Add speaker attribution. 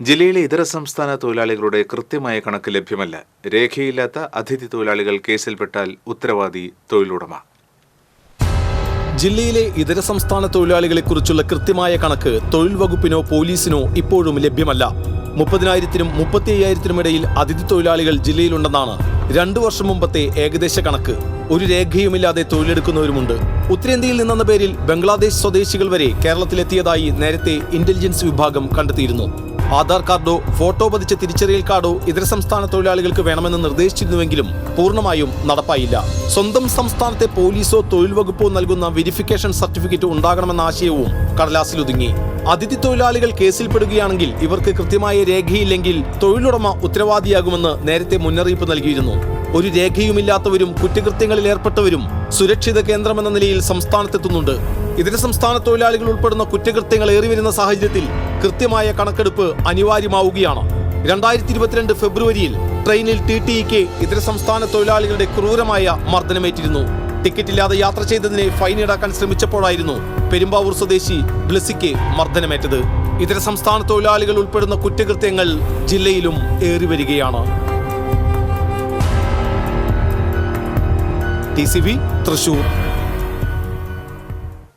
Speaker 1: ജില്ലയിലെ ഇതര സംസ്ഥാന തൊഴിലാളികളുടെ കൃത്യമായ കണക്ക് ലഭ്യമല്ല. രേഖയില്ലാത്ത അതിഥി തൊഴിലാളികൾ കേസിൽപ്പെട്ടാൽ ഉത്തരവാദി തൊഴിലുടമ.
Speaker 2: ജില്ലയിലെ ഇതര സംസ്ഥാന തൊഴിലാളികളെക്കുറിച്ചുള്ള കൃത്യമായ കണക്ക് തൊഴിൽ വകുപ്പിനോ പോലീസിനോ ഇപ്പോഴും ലഭ്യമല്ല. മുപ്പതിനായിരത്തിനും മുപ്പത്തി അയ്യായിരത്തിനും ഇടയിൽ അതിഥി തൊഴിലാളികൾ ജില്ലയിലുണ്ടെന്നാണ് രണ്ടു വർഷം മുമ്പത്തെ ഏകദേശ കണക്ക്. ഒരു രേഖയുമില്ലാതെ തൊഴിലെടുക്കുന്നവരുമുണ്ട്. ഉത്തരേന്ത്യയിൽ നിന്നെന്ന പേരിൽ ബംഗ്ലാദേശ് സ്വദേശികൾ വരെ കേരളത്തിലെത്തിയതായി നേരത്തെ ഇന്റലിജൻസ് വിഭാഗം കണ്ടെത്തിയിരുന്നു. ആധാർ കാർഡോ ഫോട്ടോ പതിച്ച തിരിച്ചറിയൽ കാർഡോ ഇതര സംസ്ഥാന തൊഴിലാളികൾക്ക് വേണമെന്ന് നിർദ്ദേശിച്ചിരുന്നുവെങ്കിലും പൂർണമായും നടപ്പായില്ല. സ്വന്തം സംസ്ഥാനത്തെ പോലീസോ തൊഴിൽ വകുപ്പോ നൽകുന്ന വെരിഫിക്കേഷൻ സർട്ടിഫിക്കറ്റ് ഉണ്ടാകണമെന്ന ആശയവും കടലാസിലൊതുങ്ങി. അതിഥി തൊഴിലാളികൾ കേസിൽപ്പെടുകയാണെങ്കിൽ ഇവർക്ക് കൃത്യമായ രേഖയില്ലെങ്കിൽ തൊഴിലുടമ ഉത്തരവാദിയാകുമെന്ന് നേരത്തെ മുന്നറിയിപ്പ് നൽകിയിരുന്നു. ഒരു രേഖയുമില്ലാത്തവരും കുറ്റകൃത്യങ്ങളിൽ ഏർപ്പെട്ടവരും സുരക്ഷിത കേന്ദ്രമെന്ന നിലയിൽ സംസ്ഥാനത്തെത്തുന്നുണ്ട്. ഇതര സംസ്ഥാന തൊഴിലാളികൾ ഉൾപ്പെടുന്ന കുറ്റകൃത്യങ്ങൾ ഏറിവരുന്ന സാഹചര്യത്തിൽ കൃത്യമായ കണക്കെടുപ്പ് അനിവാര്യമാവുകയാണ്. രണ്ടായിരത്തി ഇരുപത്തിരണ്ട് ഫെബ്രുവരിയിൽ ട്രെയിനിൽ ടി ടി ഇതര സംസ്ഥാന തൊഴിലാളികളുടെ ക്രൂരമായ മർദ്ദനമേറ്റിരുന്നു. ടിക്കറ്റില്ലാതെ യാത്ര ചെയ്തതിനെ ഫൈൻ ഈടാക്കാൻ ശ്രമിച്ചപ്പോഴായിരുന്നു പെരുമ്പാവൂർ സ്വദേശി ബ്ലസിക്ക് മർദ്ദനമേറ്റത്. ഇതര സംസ്ഥാന തൊഴിലാളികൾ ഉൾപ്പെടുന്ന കുറ്റകൃത്യങ്ങൾ ജില്ലയിലും ഏറിവരികയാണ് ടി സി വി തൃശൂർ.